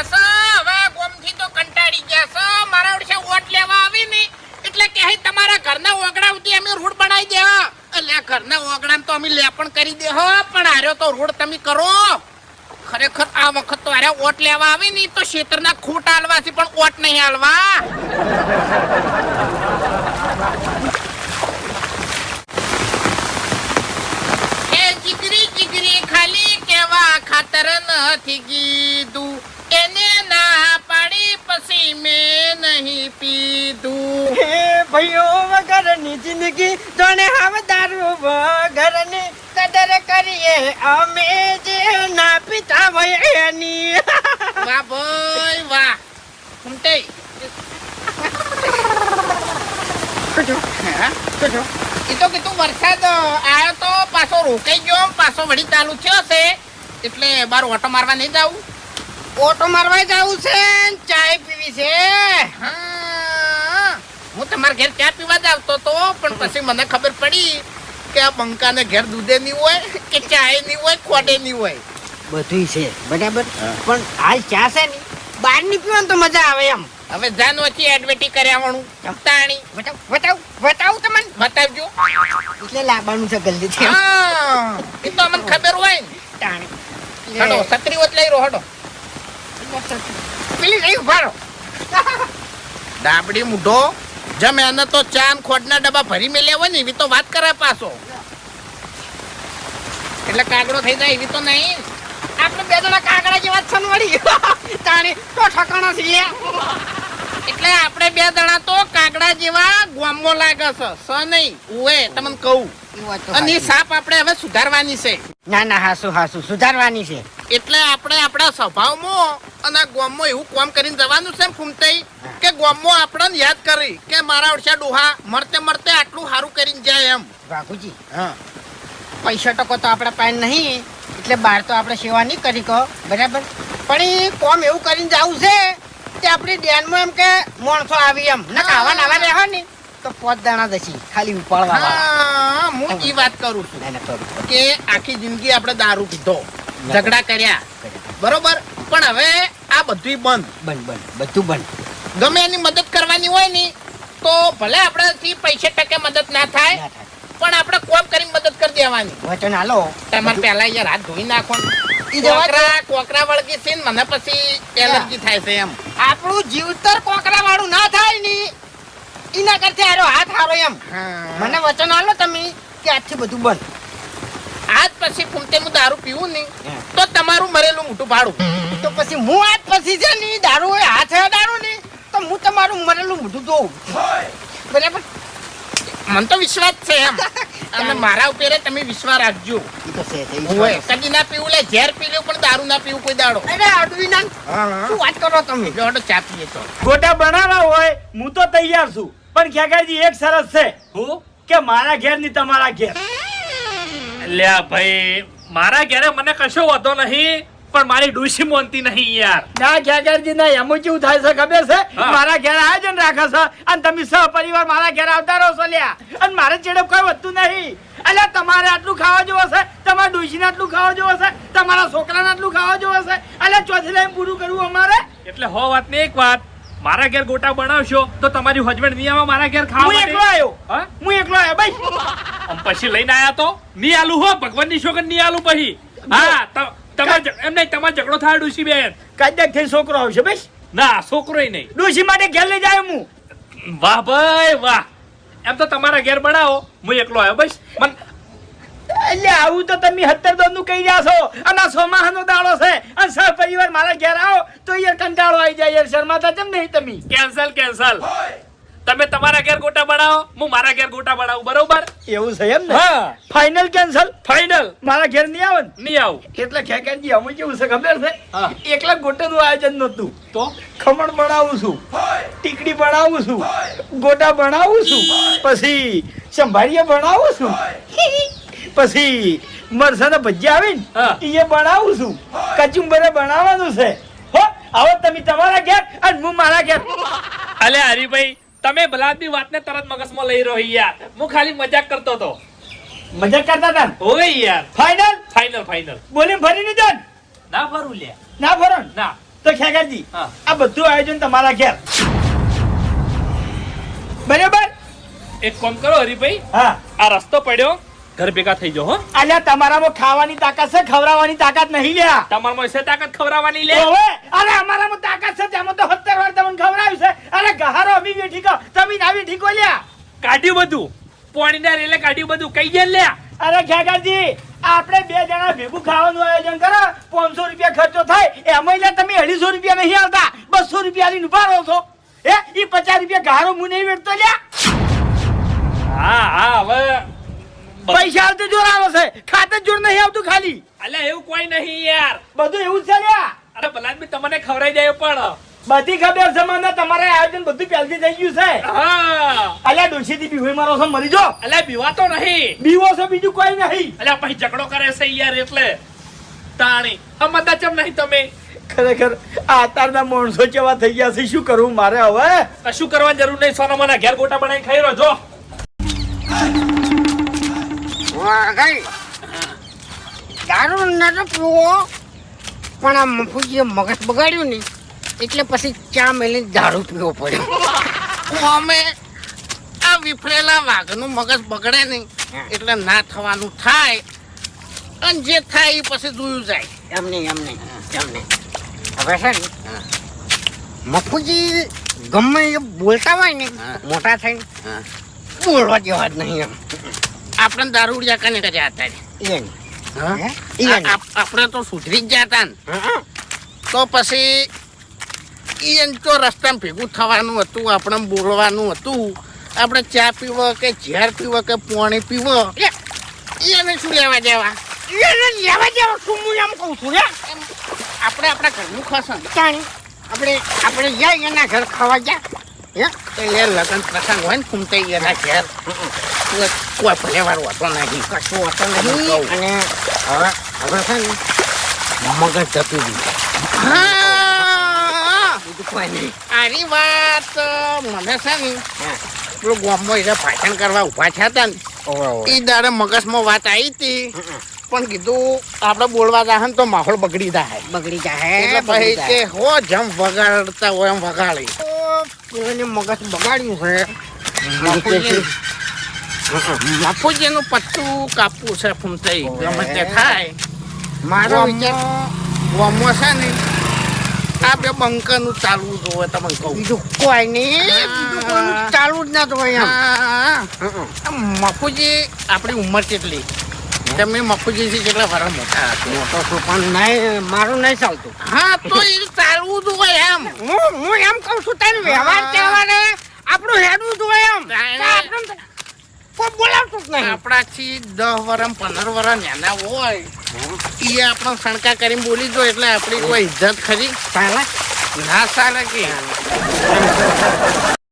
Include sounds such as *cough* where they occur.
ગોમથી તો કંટાળી ગયા છે મારા વડે વોટ લેવા આવી ને, એટલે કે તમારા ઘરના ઓગડા ઉતી અમે રોડ બનાવી દેવા. એટલે ઘરના ઓગડાને તો અમે લેપણ કરી દે પણ આર્યો તો રોડ તમે કરો. ખરેખર આ વખત વોટ લેવા આવે ને, તો ક્ષેત્રના ખૂટ હાલવાથી પણ ઓટ નહીં હાલવા એ જીગરી જીગરી ખાલી કેવા ખાતર નથી કીધું. વગરની જિંદગી જોને હવે દારૂ વગરની કદર કરીએ. અમે જે ના પિતા હોય એની. વાહ ભાઈ વાહ. ઘૂમતે હા? એ તો કીધું વરસાદ આવ્યો તો પાછો રોકાઈ ગયો પાછો વળી ચાલુ થયો છે. એટલે બાર ઓટો મારવા નહીં જાવું ઓટો મારવા જવું છે ને ચાય પીવી છે. હા. હું તમારા ઘેર ચા પીવા જ આવતો તો પછી મને ખબર પડી કે આ બંકાને ઘેર દૂધે નહીં હોય કે ચાય નહીં હોય ખોડે નહીં હોય. બધું છે બરાબર? પણ હાલ ચા છે ને બહારની પીવાનું તો મજા આવે એમ. હવે જાન વચ્ચે એડવર્ટી કર્યાવાળું તાણી બતાવ બતાવ બતાવ તમને. બતાવજો. એટલે લાવવાનું છે જલ્દી હા એ તો અમને ખબર હોય ને. તાણી. હડો છત્રી વચ લઈ રહો હડો. પેલી નહીં ઉભારો ડાબડી મૂઢો. જમ એને તો ચા ખોડના ડબ્બા ભરી મેલ્યા હોય ને એવી તો વાત કરે પાછો. એટલે કાગડો થઈ જાય એવી તો નહીં. આપણે બે જણા કાગડા જેવા છન વળી. *laughs* તાણી તો ઠકાણો છીએ એટલે આપણે બે જણા તો કાગડા જેવા ગોમો લાગે છે. સ નહીં ઉવે તમને કહું. અને સાપ આપણે હવે સુધારવાની છે. ના ના હાસુ હાસુ સુધારવાની છે. એટલે આપણે આપણા સ્વભાવમાં અને ગોમમાં એવું કોમ કરીને જવાનું છે ફૂમતાઈ કે ગોમમાં આપણને યાદ કરી કે મારા ઓળશા ડોહા મરતે મરતે આટલું સારું કરીને જાય એમ. બાપુજી હા. પૈસા ટકો તો આપણા પાસે નહીં એટલે બહાર તો આપણે સેવા નહીં કરી કહો બરાબર? પણ એ કોમ એવું કરીને જવું છે કે આપણી ધ્યાનમાં એમ કે માણસો આવી એમ. ના આવા નવા રહેવા ને. તો પાંચ દાણા દસી ખાલી ઉપાડવા હું એ વાત કરું છું. કે આખી જિંદગી આપણે દારૂ પીધો ઝઘડા કર્યા. બરોબર? પણ હવે આ બધું બંધ. બંધ બંધ. બધું બંધ. ગમે એની મદદ કરવાની હોય ને તો ભલે આપણાથી પૈસે ટકે મદદ ના થાય પણ આપણે કોમ કરીને મદદ કરી દેવાની. વચન હાલો તમારે પહેલા યાર હાથ ધોઈ નાખો. કોકરા કોકરા વળગી છે મને પછી એલર્જી થાય છે એમ. આપણું જીવતર કોકરા વાળું ના થાય ને એના કરતા હારો હાથ હારો એમ. મને વચન આલો તમે કે આજથી બધું બંધ. આજ પછી ફૂમતે હું દારૂ પીવું નહીં. તો તમારું મરેલું મોટું ભાડું. તો પછી હું આજ પછી છે ને દારૂ હોય હાથ દારૂ નહીં તો હું તમારું મરેલું મોટું જોઉં. બરાબર? મને તો વિશ્વાસ છે એમ. અને મારા ઉપર તમે વિશ્વાસ રાખજો. કદી ના પીવું લે ઝેર પી લ્યો પણ દારૂ ના પીવું કોઈ દાડો. અરે અડવી ના. શું વાત કરો તમે? જો ચા પીએ તો. ગોટા બનાવવા હોય હું તો તૈયાર છું. પણ ખેગાજી એક સરસ છે. હું? કે મારા ઘેરની તમારા ઘેર. લ્યા ભાઈ મારા ઘરે મને કશો વાંધો નહીં પણ મારી ડૂસી મોનતી નહીં યાર. ના ખેગાજી ના એમ કેવું થાય છે ખબર છે? મારા ઘેર આયોજન રાખે છે. અને તમે સહપરિવાર મારા ઘેર આવતા રહો છો લ્યા. અને મારે ચેડપ કઈ વધતું નહીં. એટલે તમારે આટલું ખાવા જોવો છે તમારા ડોશીને આટલું ખાવા જોવો છે તમારા છોકરાને આટલું ખાવા જોવો છે એટલે ચોથી લાઈન પૂરું કરવું અમારે? એટલે હો વાત ને એક વાત. મારા ઘેર ગોટા બનાવશો તો તમારી હસબન્ડ નહીં આવે મારા ઘેર ખાવા હું એકલો આવ્યો. હા? હું એકલો આવ્યો ભાઈ આમ પછી લઈને આયા તો? નહીં આલું હો ભગવાનની શોકન નહીં આલું પછી. હા તમારે એમ નહીં તમારે ઝઘડો થાય ડુસી બેન. કાજક થઈ છોકરો આવશે ભાઈ ના છોકરોય નહીં. ડુસી માટે ઘેર લઈ જાય હું. વાહ ભાઈ વાહ. એમ તો તમારા ઘેર બનાવો હું એકલો આવ્યો ભાઈ મન આવું તો તમે હત્તર દોનનું કહી જાશો અને આ સોમાહાનો દાડો છે. અને સહ પરિવાર મારા ઘેર આવો તો યાર કંટાળો આવી જાય યાર શર્માતા જેમ નહીં તમે? Cancel cancel. તમે તમારા ઘેર ગોટા બનાવો હું મારા ઘેર ગોટા બનાવું બરોબર? એવું છે એમ ને? હા. ફાઇનલ કેન્સલ ફાઇનલ મારા ઘેર નહીં આવે નહીં આવું. એટલે ખેકેનજી અમે કેવું છે ખબર છે. એકલા ગોટાનું આયોજન નહોતું. તો? ખમણ બનાવું છું. ટીકડી બનાવું છું. ગોટા બનાવું છું. પછી સંભાળીએ બનાવું છું. પછી મરસાના ભજીયા આવે ને એ બનાવું છું. કચુંબરે બનાવવાનું છે. હો આવો તમે તમારા ઘેર અને હું મારા ઘેર. અલે હરીભાઈ તમે ભલાદની વાતને તરત મગજમાં લઈ રહ્યો યાર. હું ખાલી મજાક કરતો હતો. મજાક કરતા હતા ને? ઓય યાર. ફાઇનલ ફાઇનલ ફાઇનલ બોલી ફરીને જાન ના? ફરું લે. ના ફરો ના? તો ખેગાજી. આ બધું આયોજન તમારા ઘેર. બરાબર? એક કામ કરો હરીભાઈ હા. આ રસ્તો પડ્યો. ઘર ભેગા થઈ જાઓ હો. અલ્યા તમારામાં ખાવાની તાકાત છે ખવડાવવાની તાકાત નહીં લ્યા. તમારમાં છે તાકાત ખવડાવવાની લે. ઓવે અરે અમારામાં તાકાત છે તેમાં તો 70 વાર તમને ખવડાવ્યું છે. અરે ગહારો અમી બેઠી ઠીકો તમે આવી ઠીકો લ્યા. કાઢ્યું બધું. પોણીના રેલે કાઢ્યું બધું. કઈ ગયા લે અરે ઘેગાજી આપણે બે જણા ભેગું ખાવાનું આયોજન કરો. પાંચસો રૂપિયા ખર્ચો થાય. એમાં લ્યા તમે અઢીસો રૂપિયા નહીં આવતા. બસો રૂપિયા લઈને ઊભા રહો છો. હે એ પચાસ રૂપિયા ગારો મુ નહીં વેચતો લ્યા. હા હા હવે પૈસા આવતો જોર આવે છે. ખાતે જોર નહીં આવતું ખાલી. અલ્યા એવું કોઈ નહીં યાર. બધું એવું જ છે લ્યા. અરે ભલા બી તમને ખવડાઈ જાય પણ. બધી ખબર છે મને. તમારે આયોજન બધું પહેલથી થઈ ગયું છે. હા. અલ્યા ડોસી થી બીહોઈ મારો છો મરી જો અલ્યા બીવાતો નહીં. બીવો છે બીજું કોઈ નહીં. અલ્યા પછી ઝઘડો કરે છે યાર એટલે તાણી. અમદા ચમ નહીં તમે? ખરેખર આ અત્યારના માણસો કેવા થઈ ગયા છે? શું કરવું મારે હવે? કશું કરવાની જરૂર નહીં? સોના મને ઘેર ગોટા બનાવી ખાઈ રહ્યો જો વાઘાઈ. દારૂ નતો પીવો. પણ આ મફુજીએ મગજ બગાડ્યું ને એટલે પછી ચા મેલીને દારૂ પીવો પડ્યો? અમે આ વિફરેલા વાઘનું મગજ બગડે નહીં એટલે ના થવાનું થાય. અને જે થાય એ પછી જોયું જાય. એમ નહીં એમ નહીં એમ નહીં. હવે છે ને મફુજી ગમે એ બોલતા હોય ને મોટા થઈને. બોલવા જેવા જ નહીં એમ. આપણે દારૂડિયા કને કર્યા હતા? એ? એ આપણે તો સુધરી જ ગયા હતા ને. તો પછી ઈયન તો રસ્તામાં ભેગું થવાનું હતું આપણે બોલવાનું હતું. આપણે ચા પીવો કે ઝેર પીવો કે પાણી પીવો. એને શું લેવા દેવા? લેવા જવા શું હું એમ કહું છું રે આપણે આપણા ઘરનું ખસન આપણે આપણે જાય એના ઘર ખાવા ગયા. હે? એટલે લગ્ન પ્રસંગ હોય ને ફૂમતાઈ એના ઘેર. કોઈ કોઈ ભલેવાર હોતો નહીં કશું હોતો નહીં અને હવે હવે છે ને મગજ જતું નહીં આરી વાત મને છે ને હા. પેલું ગામમાં એને ભાષણ કરવા ઊભા થયા હતા ને એ દાડે મગજમાં વાત આવી હતી પણ કીધું આપણે બોલવા જાહે ને તો માહોલ બગડી જાય બગડી જાય એટલે ભાઈ કે હો જેમ વગાડતા હોય એમ વગાડી મગજ બગાડ્યું છે બાપુજીનું પત્તું કાપવું છે ફૂમતાઈ ગમે તે થાય. મારો વિચાર ગામમાં છે ને આ બે બંકરનું ચાલવું જોવે તમને કહું. બીજું કોઈ નહીં. બીજું કોઈનું ચાલુ જ ના આ મફુજી આપણી ઉંમર કેટલી? તમે મફુજીથી કેટલા વર્ષ મોટા હતા? મોટો છો પણ નહીં મારું નહીં ચાલતું. હા તો એ ચાલવું જોઈએ એમ. હું હું એમ કહું છું તારે વ્યવહાર હા. તહેવારે આપણું હેડવું જોઈએ એમ તારે- તો આપણને કોઈ બોલાવતું જ નહીં. આપણાથી દસ વર્ષ પંદર વર્ષ નાના હોય એ આપણે શણકા કરીને બોલી દો એટલે આપણી કોઈ ઇજ્જત ખરી. સારા ના ચાલે કે.